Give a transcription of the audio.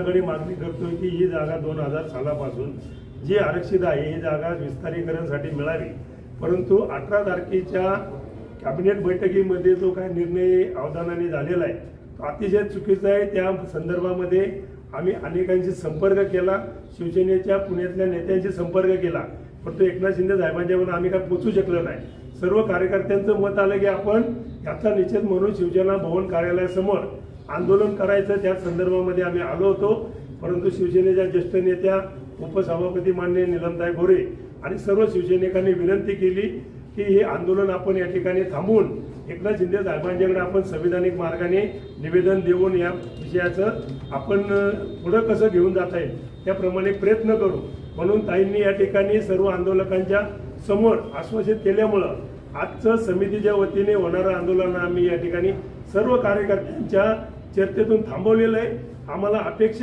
शासनाकडे मागणी करतोय की ही जागा दोन हजार सालापासून जी आरक्षित आहे ही जागा विस्तारीकरणसाठी मिळावी. परंतु अठरा तारखेच्या कॅबिनेट बैठकीमध्ये जो काय निर्णय अवधानाने झालेला आहे तो अतिशय चुकीचा आहे. त्या संदर्भामध्ये आम्ही अनेकांशी संपर्क केला शिवसेनेच्या पुण्यातल्या नेत्यांशी संपर्क केला परंतु एकनाथ शिंदे साहेबांच्यावर आम्ही काय पोचू शकलो नाही. सर्व कार्यकर्त्यांचं मत आलं की आपण याचा निषेध म्हणून शिवसेना भवन कार्यालयासमोर आंदोलन करायचं त्या संदर्भामध्ये आम्ही आलो होतो. परंतु शिवसेनेच्या ज्येष्ठ नेत्या उपसभापती मान्य निलमताई गोरे आणि सर्व शिवसैनिकांनी विनंती केली की हे आंदोलन आपण या ठिकाणी थांबवून एकनाथ शिंदे साहेबांच्याकडे आपण संविधानिक मार्गाने निवेदन देऊन या विषयाचं आपण पुढं कसं घेऊन जाता येईल त्याप्रमाणे प्रयत्न करू. म्हणून ताईंनी या ठिकाणी सर्व आंदोलकांच्या समोर आश्वासित केल्यामुळं आजचं समितीच्या वतीने होणारं आंदोलन आम्ही या ठिकाणी सर्व कार्यकर्त्यांच्या चर्चेतून थांबवलेलं आहे. आम्हाला अपेक्षा